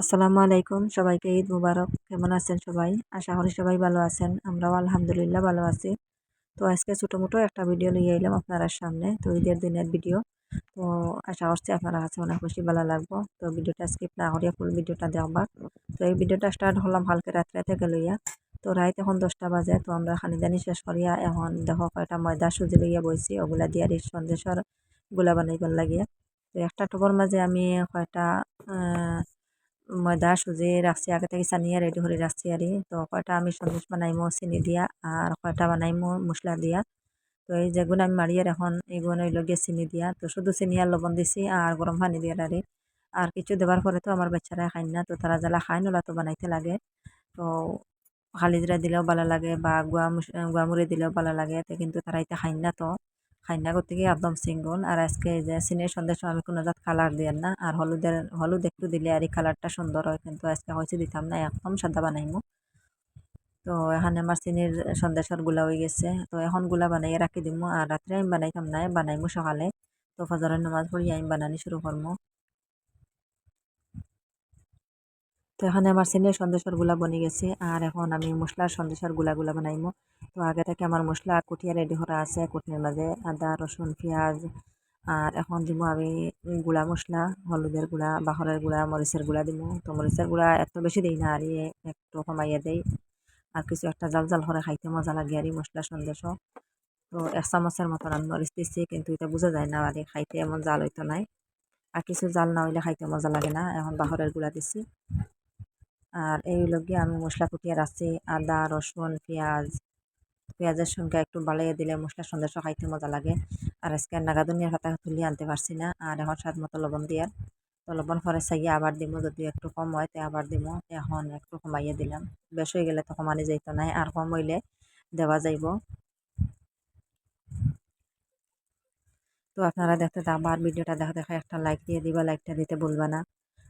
আসসালামু আলাইকুম, সবাইকে ঈদ মুবারক। কেমন আছেন সবাই? আশা করি সবাই ভালো আছেন। আমরাও আলহামদুলিল্লাহ ভালো আছি। তো আজকে মোটো একটা ভিডিও নিয়ে এলাম আপনার সামনে, তো ঈদের দিনের ভিডিও। তো আশা করছি আপনারা কাছে অনেক বেশি ভালো লাগবো। তো ভিডিওটা স্কিপ না করিয়া ফুল ভিডিওটা দেখবা তো এই ভিডিওটা স্টার্ট হলাম হালকা রাত্রে থেকে লইয়া। তো রাইত এখন দশটা বাজে, তো আমরা খানিদানি শেষ করিয়া এখন দেখো কয়টা ময়দা সুজি লইয়া বইছি, ওগুলা দিয়া সন্দেশরগুলা বানাইবার লাগিয়া। তো একটা টুকর মাঝে আমি কয়টা ময়দা সুজি রাখছি আগে থেকে সানিয়া রেডি করে রাখছি আর তো কয়টা আমি সন্দেশ বানাইমো চিনি দিয়া আর কয়টা বানাইমো মশলা দিয়া। তো এই যেগুলো আমি মারিয়ার এখন এইগুলো গিয়ে চিনি দিয়া। তো শুধু চিনি আর লবণ দিছি আর গরম পানি দিয়ে আরে আর কিছু দেওয়ার পরে তো আমার বাচ্চারা খাই না, তো তারা জ্বালা খায় নোলা তো বানাইতে লাগে। তো খালি জিরা দিলেও ভালো লাগে বা গুয়া গুয়ামুড়ি দিলেও ভালো লাগে। তো কিন্তু তারা এটা খাই না তো। খাইনা করতে গিয়ে একদম সিঙ্গল আর আজকে যে সিনের সন্দেশ আমি কোনো জাত কালার দিয়ে না। আর হলুদের, হলুদ একটু দিলে আর এই কালারটা সুন্দর হয়। কিন্তু আজকে হয়েছে দিতাম না, একদম সাদা বানাইমু। তো এখানে আমার চিনির সন্দেশরগুলা হয়ে গেছে। তো এখনগুলা বানাইয়ে রাখি দিমু। আর রাত্রে আমি বানাইতাম না, বানাইমু সকালে। তো ফজরের নামাজ পড়ি আমি বানানি শুরু করব তো এখানে আমার সিনের সন্দেশেরগুলা বনে গেছে আর এখন আমি মশলার সন্দেশেরগুলা গুলা বানাইমু। তো আগে থেকে আমার মশলা কুটিয়া রেডি করা আছে কুটনির মাঝে আদা, রসুন, পেঁয়াজ আর এখন দিব আমি গুঁড়া মশলা, হলুদের গুঁড়া, বাহরের গুঁড়া, মরিচের গুঁড়া দিব তো মরিচের গুঁড়া এত বেশি দিই না, আর একটু কমাইয়া দেই। আর কিছু একটা জাল জাল করে খাইতে মজা লাগে আর মশলা সন্দেশ। তো এক চামচের মতন আমি মরিচ দিচ্ছি কিন্তু এটা বোঝা যায় না, আর খাইতে এমন জাল হইতো নাই। আর কিছু জাল না হইলে খাইতে মজা লাগে না, এখন বাহরের গুঁড়া দিচ্ছি আর এই লগে আমি মশলা কুটিয়ে রাখছি। আদা, রসুন, পেঁয়াজ, পেঁয়াজের সঙ্গে একটু বাড়াইয়া দিলে মশলার সন্দেশ খাইতে মজা লাগে। আর আজকে নাগাদুনিয়ার পাতা তুলি আনতে পারছি না। আর এখন স্বাদ মতো লবণ দিয়ে, তো লবণ পরে চাইয়ে আবার দিব যদি একটু কম হয় তে আবার দিব এখন একটু কমাইয়ে দিলাম। বেশ হয়ে গেলে তো কমানি যাইতো নাই আর কম হইলে দেওয়া যাইব। তো আপনারা দেখতে আবার ভিডিওটা দেখা দেখা একটা লাইক দিয়ে দিবা লাইকটা দিতে ভুলবা না।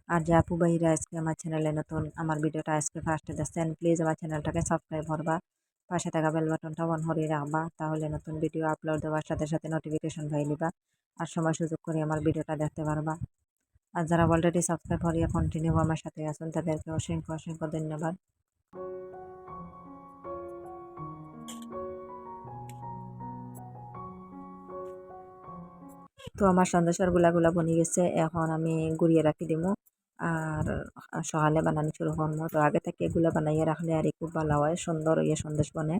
আর যে আপু ভাইরা আজকে আমার চ্যানেলে নতুন, আমার ভিডিওটা আজকে ফার্স্টে দেখছেন প্লিজ আমার চ্যানেলটাকে সাবস্ক্রাইব করবা। পাশে থাকা বেল বাটনটা অন করে রাখবা, তাহলে নতুন ভিডিও আপলোড দেওয়ার সাথে সাথে নোটিফিকেশন পাই নিবা, আর সময় সুযোগ করে আমার ভিডিওটা দেখতে পারবা। আর যারা অলরেডি সাবস্ক্রাইব করিয়া কন্টিনিউ আমার সাথে আছেন, তাদেরকে অসংখ্য অসংখ্য ধন্যবাদ। তো আমার সন্দেশের গুলাগুলা বনি গেছে, এখন আমি গুড়িয়ে রাখি দিব আর সকালে বানানি শুরু করব তো আগে থেকে এগুলো বানাইয়া রাখলে আর খুব ভালো হয়, সুন্দর ইয়ে সন্দেশ বনে।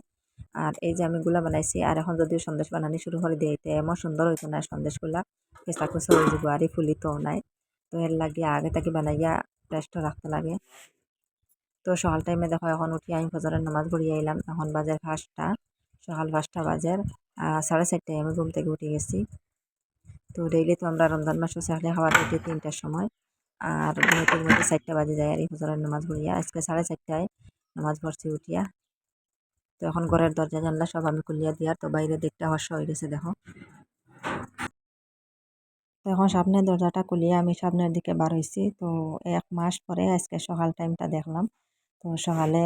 আর এই যে আমি গুলা বানাইছি, আর এখন যদি সন্দেশ বানানি শুরু করে দিইতে এমন সুন্দর হইতো না সন্দেশগুলা। কেঁচা কুচা হয়ে যাব, আর ফুলিতো নাই। তো এর লাগিয়ে আগে থেকে বানাইয়া টেস্টটা রাখতে লাগে। তো সকাল টাইমে দেখো এখন উঠি, আমি ফজরের নামাজ পড়িয়ে এলাম। এখন বাজার পাঁচটা, সকাল পাঁচটা বাজার সাড়ে চারটায় আমি ঘুম থেকে উঠে গেছি। তো ডেইলি তো আমরা রমজান মাসে চাকরি খাওয়ার উঠি তিনটার সময়। আর ঘুমেতে ঘুমেতে চারটা বাজে যায় আর এই ফজরের নামাজ পড়িয়া, আজকে সাড়ে চারটায় নামাজ পড়ছি উঠিয়া। তো এখন ঘরের দরজা, জানলা সব আমি খুলিয়া দিয়া, তো বাইরে দেখতে হর্ষ হয়ে গেছে, দেখো। তো এখন সামনের দরজাটা খুলিয়া আমি সামনের দিকে বার হয়েছি তো এক মাস পরে আজকে সকাল টাইমটা দেখলাম। তো সকালে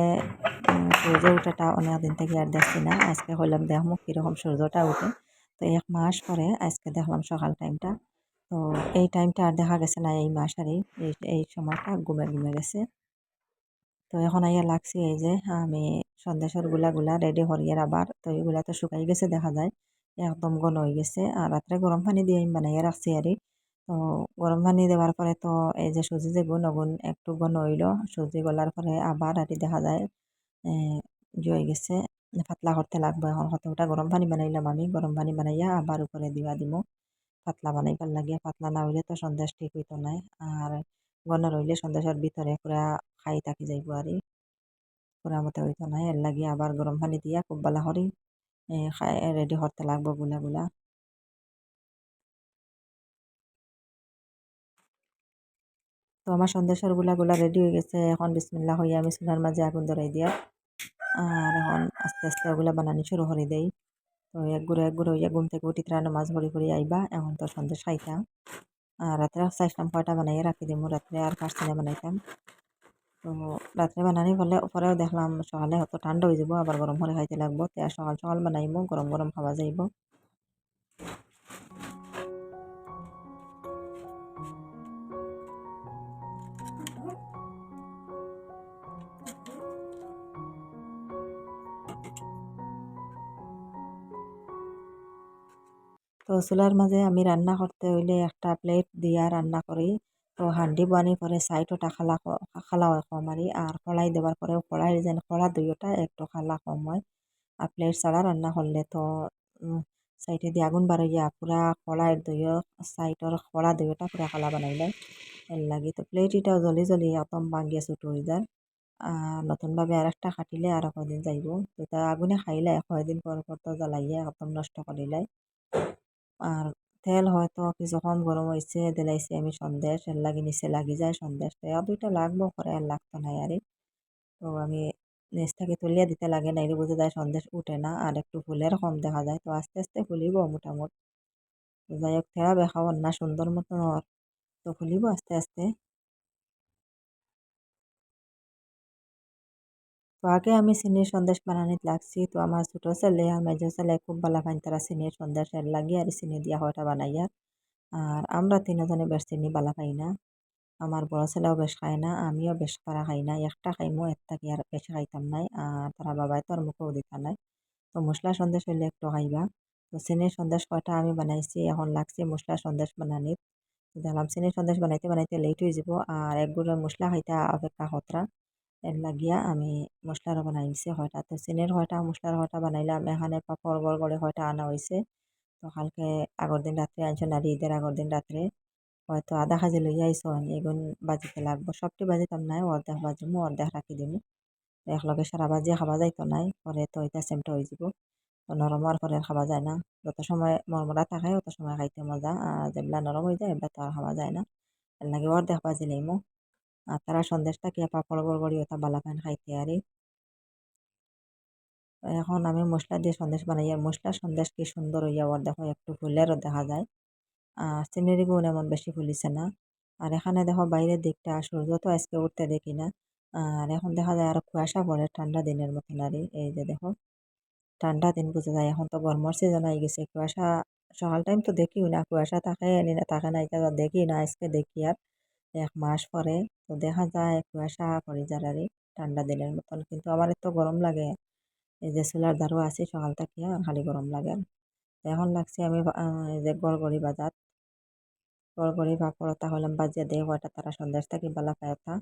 সূর্য উঠাটা অনেক দিন থেকে আর দেখছি না। আজকে হইলাম দেখমু কীরকম সূর্যটা উঠে। তো এক মাস পরে আজকে দেখলাম সকাল টাইমটা তো এই টাইমটা আর দেখা গেছে না, এই মাস আর এই সময়টা ঘুমে ঘুমে গেছে। তো এখন আইয়া লাগছে এই যে, আমি সন্দেশেরগুলা গুলা রেডি করিয়ার আবার, তো এইগুলা তো শুকাই গেছে দেখা যায়, একদম ঘন হয়ে গেছে। আর রাত্রে গরম পানি দিয়ে আমি বানাইয়া রাখছি আর তো গরম পানি দেওয়ার পরে তো এই যে সুজি যে গুণ ওগুন একটু ঘন হইল সুজি গলার পরে আবার আর দেখা যায় জয়ে গেছে, পাতলা করতে লাগবে। এখন কতটা গরম পানি বানাইলাম আমি, গরম পানি বানাইয়া আবার উপরে দিবা দিব পাতলা বানাইবার লাগে পাতলা না হইলে তো সন্দেশ ঠিক হইতো নাই আর ঘন রইলে সন্দেশের ভিতরে পুরা খাই থাকি যাইব আর পুরা মতো হইতো নাই এর লাগে আবার গরম পানি দিয়া খুব ভালো করি খাই রেডি করতে লাগবো গুলা গুলা। তো আমার সন্দেশেরগুলা গুলা রেডি হয়ে গেছে, এখন বিসমিল্লা হইয়া আমি চুলার মাঝে আগুন ধরাই দিয়া, আর এখন আস্তে আস্তে ওগুলা বানানি শুরু করে দেই। তো এক ঘুরে এক ঘুরে ঘুম থেকে উঠি, ত্রাণ মাছ ভরি ঘুরে আইবা, এখন তো সন্ধ্যে খাইতাম আর রাত্রে চাইছিলাম কয়টা বানাইয়া রাখি দিব রাত্রে আর দিনে বানাইতাম? তো রাত্রে বানানি ফলে, পরেও দেখলাম সকালে হয়তো ঠান্ডা হয়ে যাব, আবার গরম করে খাইতে লাগবো, তে সকাল সকাল বানাইব গরম গরম খাওয়া যাইব। তো চুলার মাঝে আমি রান্না করতে হইলে একটা প্লেট দিয়া রান্না করি তো হান্ডি বানি পরে সাইড ওটা খালা খালা হয় আরি আর কড়াই দেওয়ার পরে কড়াই যেন কড়া দুইটা একটু খালা কম হয় আর প্লেট ছাড়া রান্না করলে তো সাইডে দিয়ে আগুন বাড়াইয়া পুরা কড়াইয়ের দুইও সাইডর কড়া দুইটা পুরা খালা বানাই দেয় এর লাগি তো প্লেট এটাও জ্বলি জ্বলি অতম ভাঙ্গিয়া ছুটো হয়ে যায় আর নতুনভাবে আর একটা খাটিলে আর কদিন যাইব। তো তা আগুনে খাইলে কয়দিন পর পর তো জ্বালাইয়া একদম নষ্ট করিলাই আর তেল হয়তো কিছু কম গরম হয়েছে দিলাইছি আমি সন্দেশ, এর লাগি নিচে লাগি যায় সন্দেশ। তো দুইটা লাগবো করে আর লাগতো না আরে। তো আমি নিচ থেকে তুলিয়া দিতে লাগে না নাইলে বুঝে যায় সন্দেশ উঠে না, আর একটু ফুলের কম দেখা যায়। তো আস্তে আস্তে ফুলিব মোটামুটি। যাই হোক থেড়া বেখাও না, সুন্দর মতো তো ফুলিব আস্তে আস্তে। তো আগে আমি চিনির সন্দেশ বানানিত লাগছি। তো আমার ছোটো ছেলে আর মেজো ছেলে খুব ভালো পাইন তারা চিনির সন্দেশের লাগি আর চিনি দিয়া হয়টা বানাইয়া। আর আমরা তিনজনে বেশ চিনি বালা খাই না। আমার বড় ছেলেও বেশ খায় না, আমিও বেশ করা খাই না। একটা খাইমো, একটা কি আর বেশি খাইতাম নাই। আর তারা বাবাই তো আর মুখেও দিতা নাই। তো মশলা সন্দেশ হইলে একটু খাইবা। তো চিনির সন্দেশ কয়টা আমি বানাইছি, এখন লাগছে মশলা সন্দেশ বানানিত। দেখলাম চিনির সন্দেশ বানাইতে বানাইতে লেট হয়ে যাব। আর এক গুঁড়ো মশলা খাইতে অপেক্ষা খতরা। লাগিয়া আমি মশলাটা বানাই নিছি হয়টা তো চিনির হয়টা মশলার হয়টা বানাইলাম। এখানে পাপড় গড় করে হয়টা আনা হয়েছে তো কালকে আগর দিন রাত্রে আনছেন আর ঈদের আগর দিন রাত্রে হয়তো আধা কেজি লইয়া আইসন এগুন বাজিতে লাগবো। সবটি বাজিতাম নাই অর্ধেক বাজিমু অর্ধেক রাখি দিমু। একলগে সারা বাজিয়ে খাওয়া যাইতো নাই পরে তো এটা সেমটা হয়ে যাব। তো নরম হওয়ার পরে খাওয়া যায় না। যত সময় মরমরা থাকে, অত সময় খাইতে মজা। আর যেগুলা নরম হয়ে যায় এগুলা তো আর খাওয়া যায় না। এর লাগে অর্ধেক বাজি আর তারা সন্দেশটা কি পাপড় গড়গড়ি ওটা বালা পান খাইতে আরে এখন আমি মশলা দিয়ে সন্দেশ বানাই আর মশলা সন্দেশ কি সুন্দর হইয়া ওর দেখো, একটু ফুলেরও দেখা যায়। আর চিনির গুণ এমন বেশি ফুলিছে না। আর এখানে দেখো বাইরের দিকটা সূর্য তো আজকে উঠতে দেখি না। আর এখন দেখা যায় আর কুয়াশা পড়ে ঠান্ডা দিনের মতন আর এই যে দেখো। ঠান্ডা দিন বোঝা যায়, এখন তো গরমের সিজন হয়ে গেছে, কুয়াশা, সকাল টাইম তো দেখিও না, কুয়াশা থাকে না থাকে না এটা দেখি না আজকে দেখি আর এক মাস পরে তো দেখা যায় কুয়াশা পড়ে যারারে ঠান্ডা দিনের মতন। কিন্তু আমার এত গরম লাগে, এই যে চুলার ধারো আছি সকাল থেকে আর খালি গরম লাগে। এখন লাগছে আমি এই যে গড়গড়ি বাজার। গড়গড়ি পাপড়তা হলাম বাজিয়ে দেয় কয়টা তারা সন্দেশ থাকি বালা পায়তা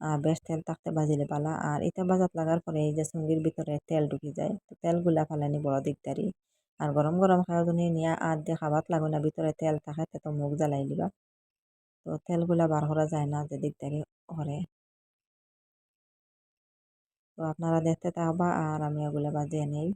আর বেশ তেল থাকতে বাজিলে পালা আর এটা বাজাত লাগার পরে এই যে চুঙ্গির ভিতরে তেল ঢুকি যায়, তো তেলগুলা ফালানি বড় দিকদারি। আর গরম গরম খাওয়া নিয়ে আর দিয়ে খাবাত লাগো না ভিতরে তেল থাকে তো মুখ জ্বালাই দিবা তো তেলগুলা বার করা যায় না যে দিক থেকে করে। তো আপনারা দেখতে থাকবা আর আমি ওগুলো বাজিয়ে নেই।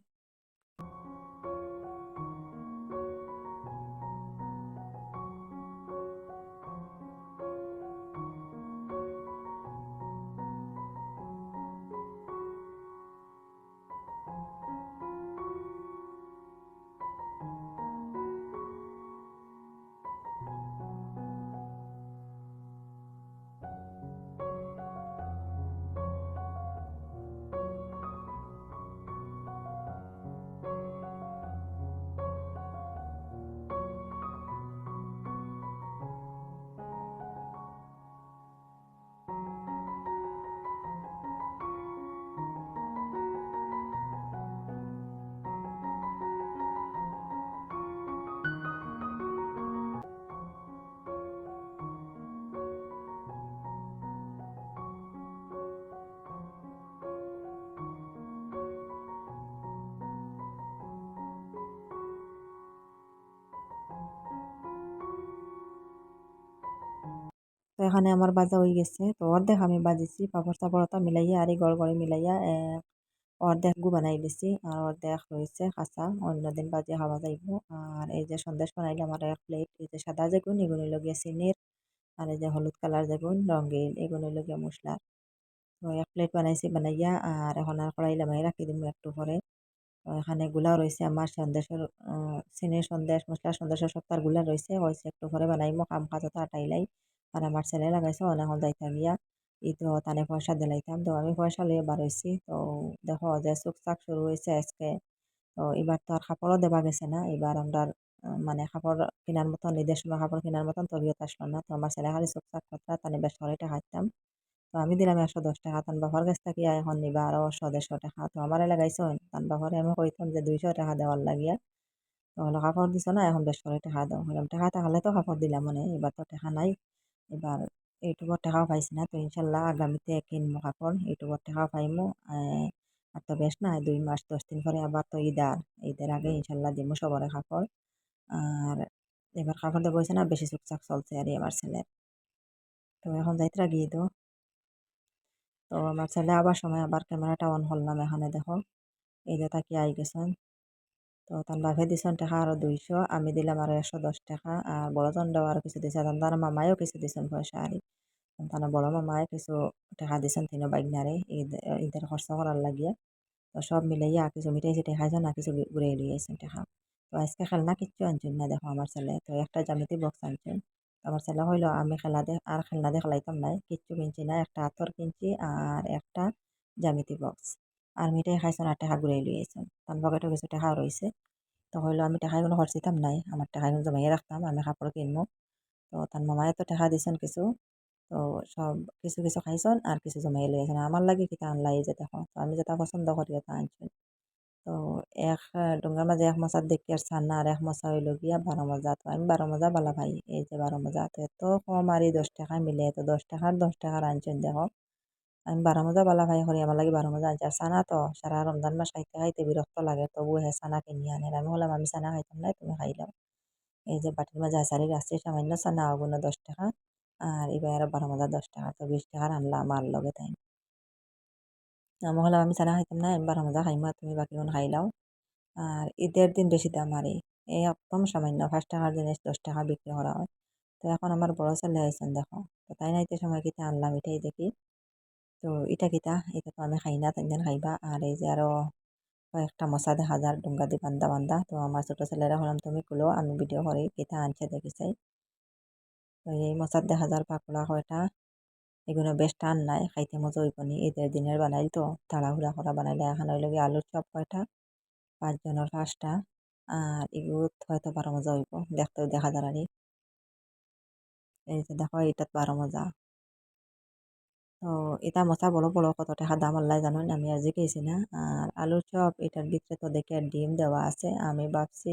তো এখানে আমার বাজা হয়ে গেছে। তো অর্ধেক আমি বাজিছি, পাপড় চাপড়টা মিলাইয়া আর গড় গড়ে মিলাইয়া অর্ধেক গু বানাই দিছি আর অর্ধেক রয়েছে কাঁচা। অন্যদিন বাজে খাওয়া যাইব। আর এই যে সন্দেশ বানাইলাম আমার এক প্লেট এই যে সাদা যেগুন এগুলো লগিয়া চিনির আর এই যে হলুদ কালার যেগুন, রঙিন এগুলো লগিয়া মশলার। তো এক প্লেট বানাইছি, বানাইয়া আর এখন আর কড়াই লামাই রাখি দিব একটু পরে। তো এখানে গুলা রয়েছে আমার সন্দেশের চিনির সন্দেশ, মশলার সন্দেশের সপ্তাহগুলা রয়েছে হয়েছে একটু পরে বানাইমো, কাম কাজ তো আটাইলাই। আর আমার ছেলে লাগাইছে অনেক যাইতা গিয়া ই তো তানে পয়সা দিলাইতাম। তো আমি পয়সা লইয়া বার হয়েছি তো দেখো যে চুক চাক শুরু হয়েছে আজকে। তো এবার তো আর কাপড়ও দেওয়া গেছে না। এবার আমরা মানে কাপড় কেনার মতন, ঈদের সময় কাপড় কেনার মতন তবিয়ত আসলো না। তো আমার ছেলে খালি চুক চাক কথা, তানে বেশ কড়াইটা খাইতাম তো আমি দিলাম একশো দশ টাকা। তান বাবার কাছ থেকে এখন নিবা আরও একশো দেড়শো টাকা। তো আমার লাগাইছো তান বাবারে আমি কইতাম যে দুইশো টাকা দেওয়ার লাগিয়া। তো হলো কাপড় দিছো না, এখন বেশ করে টাকা দাও টেকা থাকলে তো কাপড় দিলাম মানে এবার তো টেকা নাই। এবার ইউটিউবর টেকাও পাইছি না, তো ইনশাল্লাহ আগামীতে কিনবো কাপড় ইউটিউবর টেকাও পাইমু আর তো বেশ না, দুই মাস, দশ দিন পরে আবার তো ঈদ আর ঈদের আগে ইনশাল্লাহ দিমু সবরে কাপড় আর এবার কাপড় দেবো না, বেশি চুকচাক চলছে আর আমার ছেলের। তো এখন যাইতরা গিয়ে তো তো আমার ছেলে আবার সময়, আবার ক্যামেরাটা অন করলাম এখানে দেখো এই যে তাকি আই গেছেন? তো তার বাপে দিছেন টাকা আরও দুইশো, আমি দিলাম আরও একশো দশ টাকা। আর বড় বড়জনটাও আরও কিছু দিছে তার মামায়ও কিছু দিছেন পয়সা আর তার বড় মামায় কিছু টাকা দিছেন তিন বাইকনারে ঈদ, ঈদের খরচ করার লাগিয়ে। তো সব মিলাইয়া কিছু মিঠাই চিঠাই খাইছেন না কিছু ঘুরে লিয়েছেন টাকা। তো আজকে খেলনা কিচ্ছু আনছেন না দেখো আমার ছেলে তো একটা জামিতি বক্স আনছেন আমার ছেলে হইল আমি খেলা দে আর খেলনা দিয়ে খেলাইতাম নাই। কিচ্ছু কিনছি না, একটা আতর কিনছি আর একটা জামিতি বক্স আর মিঠাই খাইছেন আর টাকা ঘুরে লিয়েছেন তার পকেটও কিছু টাকা রয়েছে তো হইল, আমি টাকাগুলো খরচিতাম নাই আমার টাকাগুলো জমাইয়ে রাখতাম আমি কাপড় কিনবো তো তার মামায় তো টাকা দিছেন কিছু, তো সব কিছু কিছু খাইছন আর কিছু জমাই জমাইয়ে লিয়েছেন আমার লাগে কিতা আনলাই যে দেখো তো আমি যেটা পছন্দ করি ওটা আনছেন তো এক, ডোঙ্গার মাঝে এক মশার দেখি আর সান্না আর এক মশা হইল গিয়া বারো মজা। তো আমি বারো মজা বালা ভাই, এই যে বারো মজা, তো এত কম আর এই দশ টাকা মিলে, তো দশ টাকার দশ টাকার আনছেন দেখো। আমি বারো মজা বালা ভাই করি আমার লাগে বারো মজা আর সানা তো সারা রমজান মাস খাইতে খাইতে বিরক্ত লাগে তবু হে সানা কিনি আনে আমি বললাম আমি সানা খাইতাম না তুমি খাইলাম এই যে বাটির মাঝে আচারির আসছে সামান্য সানা আগুন দশ টাকা আর এবার আরও বারো মজা দশ টাকা তো বিশ টাকার আনলাম আমার লগে তাই আমি বললাম আমি সানা খাইতাম না আমি বারো মজা খাইমা তুমি বাকিগুলো খাইলাও আর ঈদের দিন বেশি দাম আর এই একদম সামান্য পাঁচ টাকার জিনিস দশ টাকা বিক্রি করা হয় তো এখন আমার বড় ছেলে আইসেন দেখো তো তাই নাইতে সময় কিতা আনলাম এটাই দেখি তো এটা কিতা? এটা তো আমি খাই না তাই খাইবা। আর এই যে আরও কয়েকটা মশা দেখা যার ডুঙ্গা দি বান্দা বান্দা। তো আমার ছোটো ছেলেরা হলাম, তুমি কুলো, আমি ভিডিও করি, কিতা আনছে দেখি চাই তো এই মশার দেখা যার পাকুলা কয়টা? এগুলো বেশ টান নাই, খাইতে মজা হইব নি। ঈদের দিনের বানাইল তো, তাড়াহুড়া করা বানাইলে এখন হইল গিয়ে আলুর চপ কয়টা? পাঁচজনের পাঁচটা। আর এগুলো হয়তো বারো মজা হইব, দেখতেও দেখা যার এই যে দেখো এটাত বারো মজা। তো এটা মশা বড় বড় কত টাকা দাম আল্লাহ জানেন আমি আর জিজ্ঞেসি না। আর আলুর চপ, এটার ভিতরে তো দেখে ডিম দেওয়া আছে। আমি ভাবছি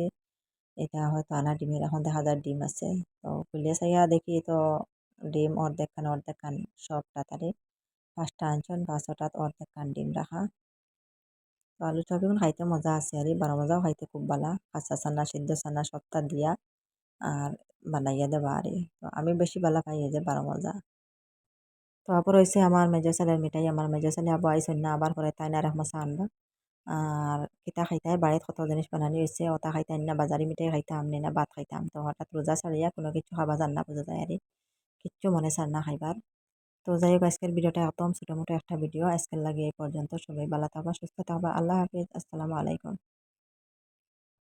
এটা হয়তো আনা ডিমের, এখন দেখা যায় ডিম আছে। তো খুলে চাইয়া দেখি তো ডিম অর্ধেক খান অর্ধেক খান সবটা তারে পাঁচটা আনছন পাঁচটাত অর্ধেক খান ডিম রাখা। তো আলু চপ এখন খাইতে মজা আছে, আর বারো মজাও খাইতে খুব ভালো কাঁচা চানা সিদ্ধ চানা সবটা দিয়া আর বানাইয়া দেবা আর। তো আমি বেশি ভালো পাই যে বারো মজা। তো আবার হয়েছে আমার মেজো ছেলের মিঠাই আমার মেজো ছেলে আবার আইসন না আবার পরে তাই না মশা আনবা। আর কিতা খাইতাই বাড়িত কত জিনিস বানানি হয়েছে ওটা খাইতাম না বাজারি মিঠাই খাইতাম নি না ভাত খাইতাম তো হঠাৎ রোজা ছাড়িয়া কোনো কিছু খাবা জান না বোঝা যায় আর কিচ্ছু মনে চার না খাইবার তো যাই হোক আজকের ভিডিওটা একদম ছোটো মোটো একটা ভিডিও আজকের লাগে এই পর্যন্ত সবাই ভালো থাকবা, সুস্থ থাকবা, আল্লাহ হাফিজ, আসসালামু আলাইকুম।